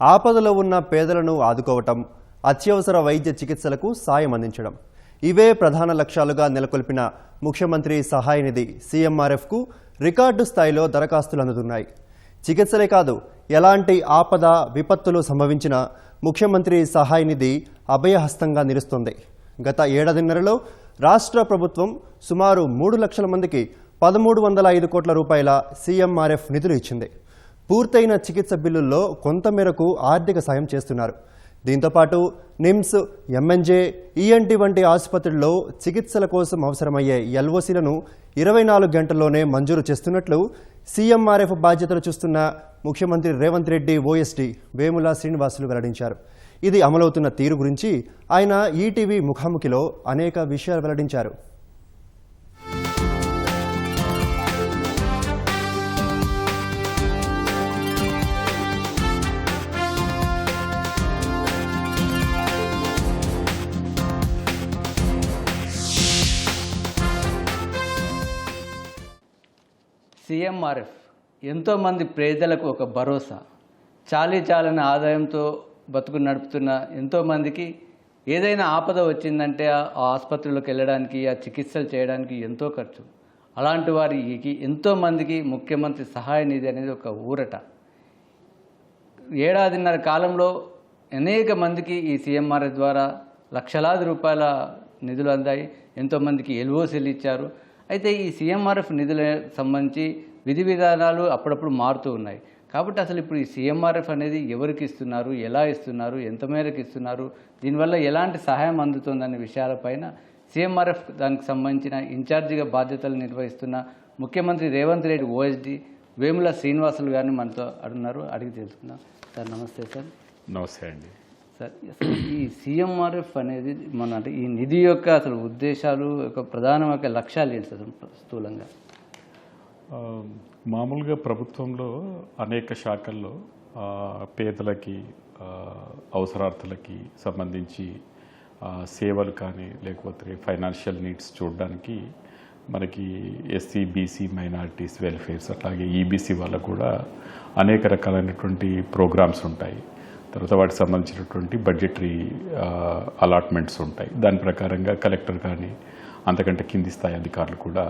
ఆపదలో ఉన్న పేదలను ఆదుకోవటం అత్యవసర వైద్య చికిత్సలకు సాయం అందించడం. ఇవే ప్రధాన లక్ష్యాలుగా నెలకొల్పిన ముఖ్యమంత్రి సహాయ నిధి సీఎంఆర్ఎఫ్కు రికార్డు స్థాయిలో దరఖాస్తులు అందుతున్నాయి. చికిత్సలే కాదు ఎలాంటి ఆపద విపత్తులు సంభవించినా ముఖ్యమంత్రి సహాయ నిధి అభయహస్తంగా నిలుస్తోంది. గత ఏడాదిన్నరలో రాష్ట్ర ప్రభుత్వం సుమారు మూడు లక్షల మందికి పదమూడు వందల ఐదు కోట్ల రూపాయల సీఎంఆర్ఎఫ్ నిధులు ఇచ్చింది. పూర్తయిన చికిత్స బిల్లుల్లో కొంతమేరకు ఆర్థిక సాయం చేస్తున్నారు. దీంతోపాటు నిమ్స్ ఎంఎన్జే ఈఎన్టీ వంటి ఆసుపత్రుల్లో చికిత్సల కోసం అవసరమయ్యే ఎల్ఓసీలను ఇరవై నాలుగు గంటల్లోనే మంజూరు చేస్తున్నట్లు సీఎంఆర్ఎఫ్ బాధ్యతలు చూస్తున్న ముఖ్యమంత్రి రేవంత్ రెడ్డి ఓఎస్డీ వేముల శ్రీనివాసులు వెల్లడించారు. ఇది అమలవుతున్న తీరు గురించి ఆయన ఈటీవీ ముఖాముఖిలో అనేక విషయాలు వెల్లడించారు. సీఎంఆర్ఎఫ్ ఎంతోమంది పేదలకు ఒక భరోసా. చాలీ చాలని ఆదాయంతో బతుకు నడుపుతున్న ఎంతోమందికి ఏదైనా ఆపద వచ్చిందంటే ఆ ఆసుపత్రిలోకి వెళ్ళడానికి ఆ చికిత్సలు చేయడానికి ఎంతో ఖర్చు. అలాంటి వారికి ఎంతోమందికి ముఖ్యమంత్రి సహాయ నిధి అనేది ఒక ఊరట. ఏడాదిన్నర కాలంలో అనేక మందికి ఈ సీఎంఆర్ఎస్ ద్వారా లక్షలాది రూపాయల నిధులు అందాయి. ఎంతోమందికి ఎల్ఓసీలు ఇచ్చారు. అయితే ఈ సీఎంఆర్ఎఫ్ నిధుల సంబంధించి విధి విధానాలు అప్పుడప్పుడు మారుతూ ఉన్నాయి. కాబట్టి అసలు ఇప్పుడు ఈ సీఎంఆర్ఎఫ్ అనేది ఎవరికి ఇస్తున్నారు? ఎలా ఇస్తున్నారు? ఎంత మేరకు ఇస్తున్నారు? దీనివల్ల ఎలాంటి సహాయం అందుతుందనే విషయాలపైన సీఎంఆర్ఎఫ్ దానికి సంబంధించిన ఇన్ఛార్జిగా బాధ్యతలు నిర్వహిస్తున్న ముఖ్యమంత్రి రేవంత్ రెడ్డి ఓఎస్డి వేముల శ్రీనివాసులు గారిని మనతో అడుగున్నారు అడిగి తెలుసుకుందాం. సార్ నమస్తే సార్. నమస్తే అండి. సార్ అసలు ఈ సీఎంఆర్ఎఫ్ అనేది మన అంటే ఈ నిధి యొక్క అసలు ఉద్దేశాలు యొక్క ప్రధానమైన లక్ష్యాలు ఏంటి సార్ స్థూలంగా? మామూలుగా ప్రభుత్వంలో అనేక శాఖల్లో పేదలకి అవసరార్థులకి సంబంధించి సేవలు కానీ లేకపోతే ఫైనాన్షియల్ నీడ్స్ చూడడానికి మనకి ఎస్సీ బీసీ మైనారిటీస్ వెల్ఫేర్స్ అట్లాగే ఈబీసీ వాళ్ళకు కూడా అనేక రకాలైనటువంటి ప్రోగ్రామ్స్ ఉంటాయి. తర్వాత వాటికి సంబంధించినటువంటి బడ్జెటరీ అలాట్మెంట్స్ ఉంటాయి. దాని ప్రకారంగా కలెక్టర్ కానీ అంతకంటే కింది స్థాయి అధికారులు కూడా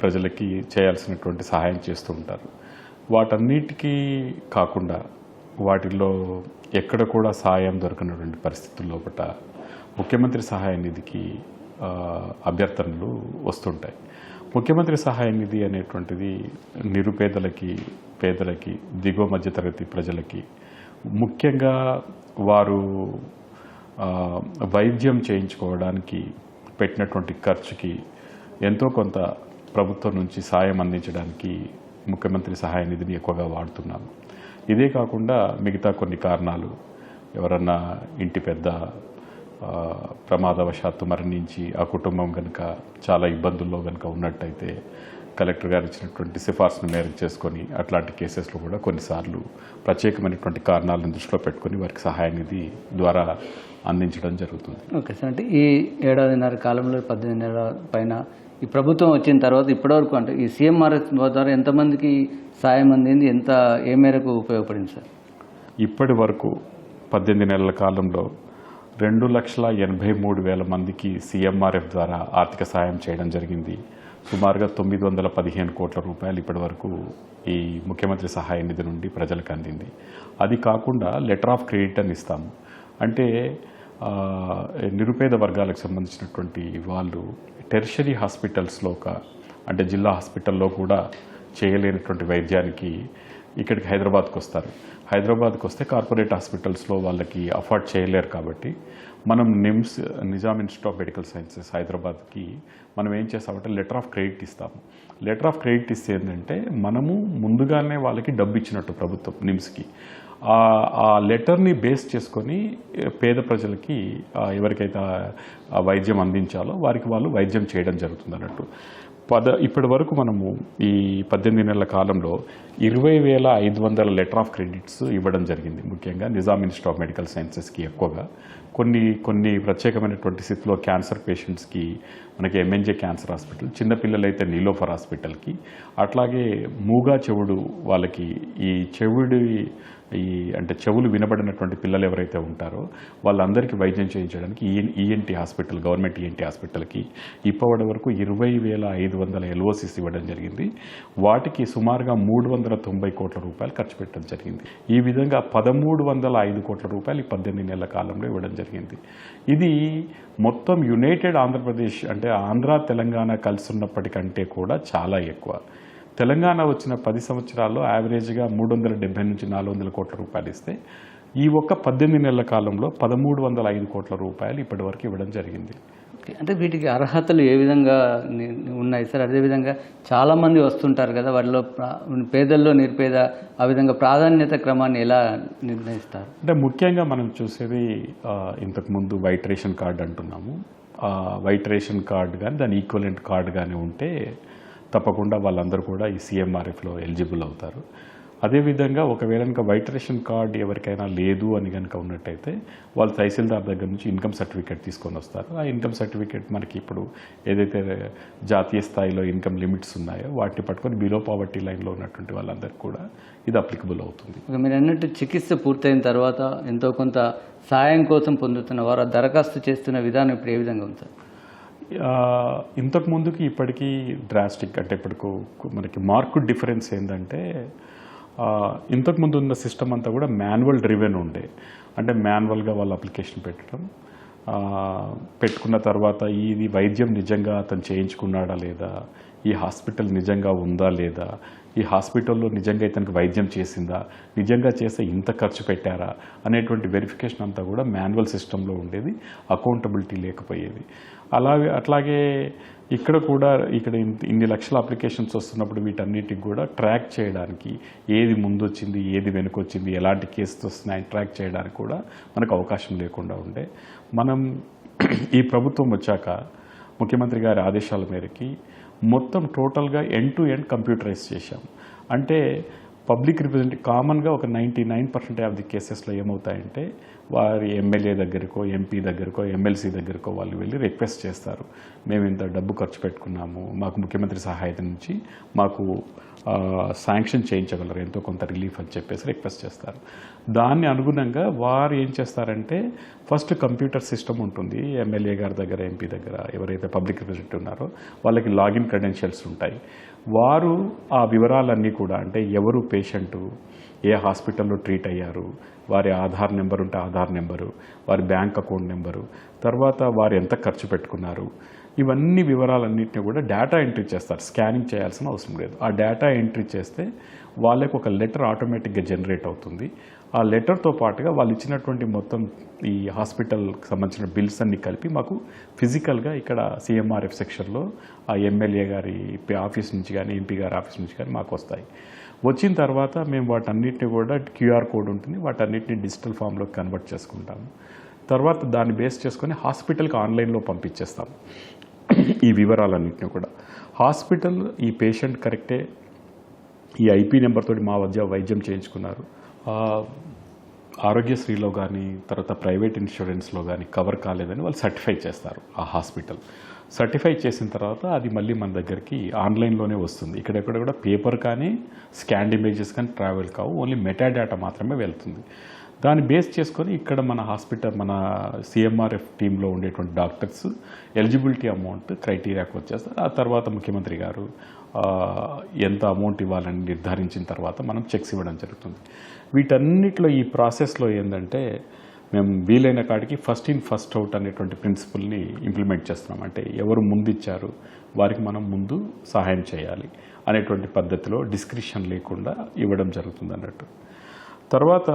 ప్రజలకి చేయాల్సినటువంటి సహాయం చేస్తూ ఉంటారు. వాటన్నిటికీ కాకుండా వాటిల్లో ఎక్కడ కూడా సహాయం దొరకనటువంటి పరిస్థితుల్లో లోపల ముఖ్యమంత్రి సహాయ నిధికి అభ్యర్థనలు వస్తుంటాయి. ముఖ్యమంత్రి సహాయ నిధి అనేటువంటిది నిరుపేదలకి పేదలకి దిగువ మధ్యతరగతి ప్రజలకి ముఖ్యంగా వారు వైద్యం చేయించుకోవడానికి పెట్టినటువంటి ఖర్చుకి ఎంతో కొంత ప్రభుత్వం నుంచి సాయం అందించడానికి ముఖ్యమంత్రి సహాయ నిధిని ఎక్కువగా వాడుతున్నాము ఇదే కాకుండా మిగతా కొన్ని కారణాలు ఎవరన్నా ఇంటి పెద్ద ప్రమాదవశాత్తు మరణించి ఆ కుటుంబం కనుక చాలా ఇబ్బందుల్లో కనుక ఉన్నట్టయితే కలెక్టర్ గారు ఇచ్చినటువంటి సిఫార్సును మేరకు చేసుకొని అట్లాంటి కేసెస్లో కూడా కొన్నిసార్లు ప్రత్యేకమైనటువంటి కారణాలను దృష్టిలో పెట్టుకొని వారికి సహాయ నిధి ద్వారా అందించడం జరుగుతుంది. ఓకే సార్ అంటే ఈ ఏడాదిన్నర కాలంలో పద్దెనిమిది నెలల పైన ఈ ప్రభుత్వం వచ్చిన తర్వాత ఇప్పటివరకు అంటే ఈ సీఎంఆర్ఎస్ ద్వారా ఎంతమందికి సాయం అందింది ఎంత ఏ మేరకు ఉపయోగపడింది సార్? ఇప్పటి వరకు పద్దెనిమిది నెలల కాలంలో రెండు లక్షల ఎనభై మూడు వేల మందికి సీఎంఆర్ఎఫ్ ద్వారా ఆర్థిక సాయం చేయడం జరిగింది. సుమారుగా తొమ్మిది వందల పదిహేను కోట్ల రూపాయలు ఇప్పటి వరకు ఈ ముఖ్యమంత్రి సహాయ నిధి నుండి ప్రజలకు అందింది. అది కాకుండా లెటర్ ఆఫ్ క్రెడిట్ అని ఇస్తాము. అంటే నిరుపేద వర్గాలకు సంబంధించినటువంటి వాళ్ళు టెర్షరీ హాస్పిటల్స్లో ఒక అంటే జిల్లా హాస్పిటల్లో కూడా చేయలేనటువంటి వైద్యానికి ఇక్కడికి హైదరాబాద్కి వస్తారు హైదరాబాద్కి వస్తే కార్పొరేట్ హాస్పిటల్స్లో వాళ్ళకి అఫోర్డ్ చేయలేరు కాబట్టి మనం NIMS Nizam institute of medical sciences హైదరాబాద్కి మనం ఏం చేస్తామంటే లెటర్ ఆఫ్ క్రెడిట్ ఇస్తాము. లెటర్ ఆఫ్ క్రెడిట్ ఇస్తే ఏంటంటే మనము ముందుగానే వాళ్ళకి డబ్బు ఇచ్చినట్టు ప్రభుత్వం నిమ్స్కి. ఆ- లెటర్ని బేస్ చేసుకొని పేద ప్రజలకి ఎవరికైతే వైద్యం అందించాలో వారికి వాళ్ళు వైద్యం చేయడం జరుగుతుంది అన్నట్టు. పద ఇప్పటి వరకు మనము ఈ పద్దెనిమిది నెలల కాలంలో ఇరవై వేల ఐదు వందల లెటర్ ఆఫ్ క్రెడిట్స్ ఇవ్వడం జరిగింది. ముఖ్యంగా నిజాం ఇన్స్టిట్యూట్ ఆఫ్ మెడికల్ సైన్సెస్కి ఎక్కువగా. కొన్ని కొన్ని ప్రత్యేకమైనటువంటి స్థితిలో క్యాన్సర్ పేషెంట్స్కి మనకి ఎంఎన్జే క్యాన్సర్ హాస్పిటల్ చిన్నపిల్లలైతే నీలోఫర్ హాస్పిటల్కి. అట్లాగే మూగా చెవుడు వాళ్ళకి ఈ చెవుడి ఈ అంటే చెవులు వినబడినటువంటి పిల్లలు ఎవరైతే ఉంటారో వాళ్ళందరికీ వైద్యం చేయించడానికి ఈఎన్టీ హాస్పిటల్ గవర్నమెంట్ ఈఎన్టీ హాస్పిటల్కి ఇప్పటి వరకు ఇరవై వేల ఐదు వందల ఎల్ఓసిస్ ఇవ్వడం జరిగింది. వాటికి సుమారుగా మూడు వందల తొంభై కోట్ల రూపాయలు ఖర్చు పెట్టడం జరిగింది. ఈ విధంగా పదమూడు వందల ఐదు కోట్ల రూపాయలు ఈ పద్దెనిమిది నెలల కాలంలో ఇవ్వడం జరిగింది. ఇది మొత్తం యునైటెడ్ ఆంధ్రప్రదేశ్ అంటే ఆంధ్ర తెలంగాణ కలిసి ఉన్నప్పటికంటే కూడా చాలా ఎక్కువ. తెలంగాణ వచ్చిన పది సంవత్సరాల్లో యావరేజ్గా మూడు వందల డెబ్బై నుంచి నాలుగు వందల కోట్ల రూపాయలు ఇస్తే ఈ ఒక్క పద్దెనిమిది నెలల కాలంలో పదమూడు వందల ఐదు కోట్ల రూపాయలు ఇప్పటివరకు ఇవ్వడం జరిగింది. అంటే వీటికి అర్హతలు ఏ విధంగా ఉన్నాయి సార్? అదేవిధంగా చాలామంది వస్తుంటారు కదా వాటిలో పేదల్లో నిరుపేద ఆ విధంగా ప్రాధాన్యత క్రమాన్ని ఎలా నిర్ణయిస్తారు? అంటే ముఖ్యంగా మనం చూసేది ఇంతకుముందు వైట్ రేషన్ కార్డు అంటున్నాము. వైట్ రేషన్ కార్డు కానీ దాని ఈక్వలెంట్ కార్డు కానీ ఉంటే తప్పకుండా వాళ్ళందరూ కూడా ఈ సీఎంఆర్ఎఫ్లో ఎలిజిబుల్ అవుతారు. అదేవిధంగా ఒకవేళ కనుక వైట్ రేషన్ కార్డు ఎవరికైనా లేదు అని కనుక ఉన్నట్టయితే వాళ్ళు తహసీల్దార్ దగ్గర నుంచి ఇన్కమ్ సర్టిఫికేట్ తీసుకొని వస్తారు. ఆ ఇన్కమ్ సర్టిఫికేట్ మనకి ఇప్పుడు ఏదైతే జాతీయ స్థాయిలో ఇన్కమ్ లిమిట్స్ ఉన్నాయో వాటిని పట్టుకొని బిలో పావర్టీ లైన్లో ఉన్నటువంటి వాళ్ళందరికీ కూడా ఇది అప్లికబుల్ అవుతుంది. మీరు అన్నట్టు చికిత్స పూర్తయిన తర్వాత ఎంతో కొంత సాయం కోసం పొందుతున్న వారు దరఖాస్తు చేస్తున్న విధానం ఇప్పుడు ఏ విధంగా ఉంది ఇంతకు ముందుకి ఇప్పటికీ డ్రాస్టిక్ అంటే ఇప్పటికు మనకి మార్కు డిఫరెన్స్ ఏంటంటే ఇంతకు ముందు ఉన్న సిస్టమ్ అంతా కూడా మాన్యువల్ డ్రివెన్ ఉండే. అంటే మాన్యువల్గా వాళ్ళు అప్లికేషన్ పెట్టడం పెట్టుకున్న తర్వాత ఇది వైద్యం నిజంగా అతను చేయించుకున్నాడా లేదా ఈ హాస్పిటల్ నిజంగా ఉందా లేదా? ఈ హాస్పిటల్లో నిజంగా ఇతనికి వైద్యం చేసిందా? నిజంగా చేస్తే ఇంత ఖర్చు పెట్టారా? అనేటువంటి వెరిఫికేషన్ అంతా కూడా మాన్యువల్ సిస్టంలో ఉండేది అకౌంటబిలిటీ లేకపోయేది. అలాగే అట్లాగే ఇక్కడ కూడా ఇక్కడ ఇన్ని లక్షల అప్లికేషన్స్ వస్తున్నప్పుడు వీటన్నిటికి కూడా ట్రాక్ చేయడానికి ఏది ముందు వచ్చింది ఏది వెనుకొచ్చింది ఎలాంటి కేసులు వస్తున్నాయని ట్రాక్ చేయడానికి కూడా మనకు అవకాశం లేకుండా ఉండే. మనం ఈ ప్రభుత్వం వచ్చాక ముఖ్యమంత్రి గారి ఆదేశాల మేరకి మొత్తం టోటల్గా ఎండ్ టు ఎండ్ కంప్యూటరైజ్ చేశాం. అంటే పబ్లిక్ రిప్రజెంటేటివ్ కామన్గా ఒక ninety nine percent of the కేసెస్లో ఏమవుతాయంటే వారి ఎమ్మెల్యే దగ్గరకో ఎంపీ దగ్గరకో ఎమ్మెల్సీ దగ్గరకో వాళ్ళు వెళ్ళి రిక్వెస్ట్ చేస్తారు. మేము ఇంత డబ్బు ఖర్చు పెట్టుకున్నాము మాకు ముఖ్యమంత్రి సహాయత నుంచి మాకు శాంక్షన్ చేయించగలరు ఎంతో కొంత రిలీఫ్ అని చెప్పేసి రిక్వెస్ట్ చేస్తారు. దాన్ని అనుగుణంగా వారు ఏం చేస్తారంటే ఫస్ట్ కంప్యూటర్ సిస్టమ్ ఉంటుంది ఎమ్మెల్యే గారి దగ్గర ఎంపీ దగ్గర ఎవరైతే పబ్లిక్ రిప్రజెంటేటివ్ ఉన్నారో వాళ్ళకి లాగిన్ క్రెడెన్షియల్స్ ఉంటాయి. వారు ఆ వివరాలన్నీ కూడా అంటే ఎవరు పేషెంటు ఏ హాస్పిటల్లో ట్రీట్ అయ్యారు వారి ఆధార్ నెంబర్ ఉంటే ఆధార్ నెంబరు వారి బ్యాంక్ అకౌంట్ నెంబరు తర్వాత వారు ఎంత ఖర్చు పెట్టుకున్నారు ఇవన్నీ వివరాలన్నింటినీ కూడా డేటా ఎంట్రీ చేస్తారు. స్కానింగ్ చేయాల్సిన అవసరం లేదు. ఆ డేటా ఎంట్రీ చేస్తే వాళ్ళకి ఒక లెటర్ ఆటోమేటిక్గా జనరేట్ అవుతుంది. ఆ లెటర్తో పాటుగా వాళ్ళు ఇచ్చినటువంటి మొత్తం ఈ హాస్పిటల్కి సంబంధించిన బిల్స్ అన్ని కలిపి మాకు ఫిజికల్గా ఇక్కడ సీఎంఆర్ఎఫ్ సెక్షన్లో ఆ ఎమ్మెల్యే గారి ఆఫీస్ నుంచి కానీ ఎంపీ గారి ఆఫీస్ నుంచి కానీ మాకు వస్తాయి. వచ్చిన తర్వాత మేము వాటన్నిటిని కూడా క్యూఆర్ కోడ్ ఉంటుంది. వాటన్నిటిని డిజిటల్ ఫామ్లోకి కన్వర్ట్ చేసుకుంటాము. తర్వాత దాన్ని బేస్ చేసుకొని హాస్పిటల్కి ఆన్లైన్లో పంపించేస్తాం ఈ వివరాలన్నింటినీ కూడా. హాస్పిటల్ ఈ పేషెంట్ కరెక్టే ఈ ఐపీ నెంబర్ తోటి మా వద్ద వైద్యం చేయించుకున్నారు. ఆరోగ్యశ్రీలో కానీ తర్వాత ప్రైవేట్ ఇన్సూరెన్స్లో కానీ కవర్ కాలేదని వాళ్ళు సర్టిఫై చేస్తారు ఆ హాస్పిటల్. సర్టిఫై చేసిన తర్వాత అది మళ్ళీ మన దగ్గరికి ఆన్లైన్లోనే వస్తుంది. ఇక్కడెక్కడ కూడా పేపర్ కానీ స్కాన్డ్ ఇమేజెస్ కానీ ట్రావెల్ కావు. ఓన్లీ మెటాడాటా మాత్రమే వెళ్తుంది. దాన్ని బేస్ చేసుకొని ఇక్కడ మన హాస్పిటల్ మన సిఎంఆర్ఎఫ్ టీంలో ఉండేటువంటి డాక్టర్స్ ఎలిజిబిలిటీ అమౌంట్ క్రైటీరియాకి వచ్చేస్తారు. ఆ తర్వాత ముఖ్యమంత్రి గారు ఎంత అమౌంట్ ఇవ్వాలని నిర్ధారించిన తర్వాత మనం చెక్స్ ఇవ్వడం జరుగుతుంది. వీటన్నిటిలో ఈ ప్రాసెస్లో ఏంటంటే మేము వీలైన కాడికి ఫస్ట్ ఇన్ ఫస్ట్ అవుట్ అనేటువంటి ప్రిన్సిపల్ని ఇంప్లిమెంట్ చేస్తున్నాం. అంటే ఎవరు ముందు ఇచ్చారు వారికి మనం ముందు సహాయం చేయాలి అనేటువంటి పద్ధతిలో డిస్క్రిప్షన్ లేకుండా ఇవ్వడం జరుగుతుంది అన్నట్టు. తర్వాత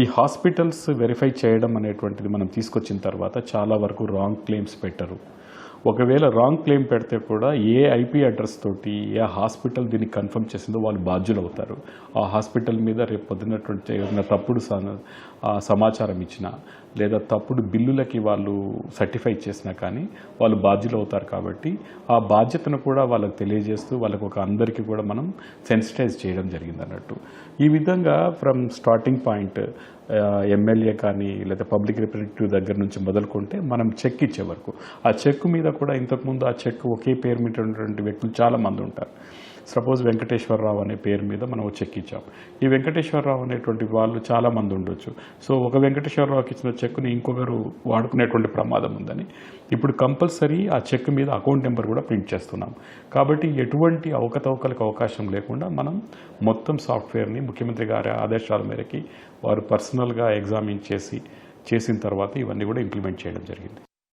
ఈ హాస్పిటల్స్ వెరిఫై చేయడం అనేటువంటిది మనం తీసుకొచ్చిన తర్వాత చాలా వరకు రాంగ్ క్లెయిమ్స్ పెట్టరు. ఒకవేళ రాంగ్ క్లెయిమ్ పెడితే కూడా ఏ ఐపీ అడ్రస్ తోటి ఏ హాస్పిటల్ దీన్ని కన్ఫర్మ్ చేసిందో వాళ్ళు బాధ్యులు అవుతారు ఆ హాస్పిటల్ మీద రేపు పొద్దున్నటువంటి ఏదైనా తప్పుడు సమాచారం ఇచ్చినా లేదా తప్పుడు బిల్లులకి వాళ్ళు సర్టిఫై చేసినా కానీ వాళ్ళు బాధ్యులు అవుతారు కాబట్టి ఆ బాధ్యతను కూడా వాళ్ళకి తెలియజేస్తూ వాళ్ళకు ఒక అందరికీ కూడా మనం సెన్సిటైజ్ చేయడం జరిగింది అన్నట్టు. ఈ విధంగా ఫ్రమ్ స్టార్టింగ్ పాయింట్ ఎమ్మెల్యే కానీ లేదా పబ్లిక్ రిప్రజెంటేటివ్ దగ్గర నుంచి మొదలుకుంటే మనం చెక్ ఇచ్చే వరకు. ఆ చెక్ మీద కూడా ఇంతకుముందు ఆ చెక్ ఒకే పేరు మీద ఉన్నటువంటి వ్యక్తులు చాలామంది ఉంటారు. సపోజ్ వెంకటేశ్వరరావు అనే పేరు మీద మనం చెక్ ఇచ్చాం. ఈ వెంకటేశ్వరరావు అనేటువంటి వాళ్ళు చాలామంది ఉండొచ్చు. సో ఒక వెంకటేశ్వరరావుకి ఇచ్చిన చెక్ని ఇంకొకరు వాడుకునేటువంటి ప్రమాదం ఉందని. ఇప్పుడు కంపల్సరీ ఆ చెక్ మీద అకౌంట్ నెంబర్ కూడా ప్రింట్ చేస్తున్నాం. కాబట్టి ఎటువంటి అవకతవకలకు అవకాశం లేకుండా మనం మొత్తం సాఫ్ట్వేర్ని ముఖ్యమంత్రి గారి ఆదేశాల మేరకి వారు పర్సనల్గా ఎగ్జామిన్ చేసి చేసిన తర్వాత ఇవన్నీ కూడా ఇంప్లిమెంట్ చేయడం జరిగింది.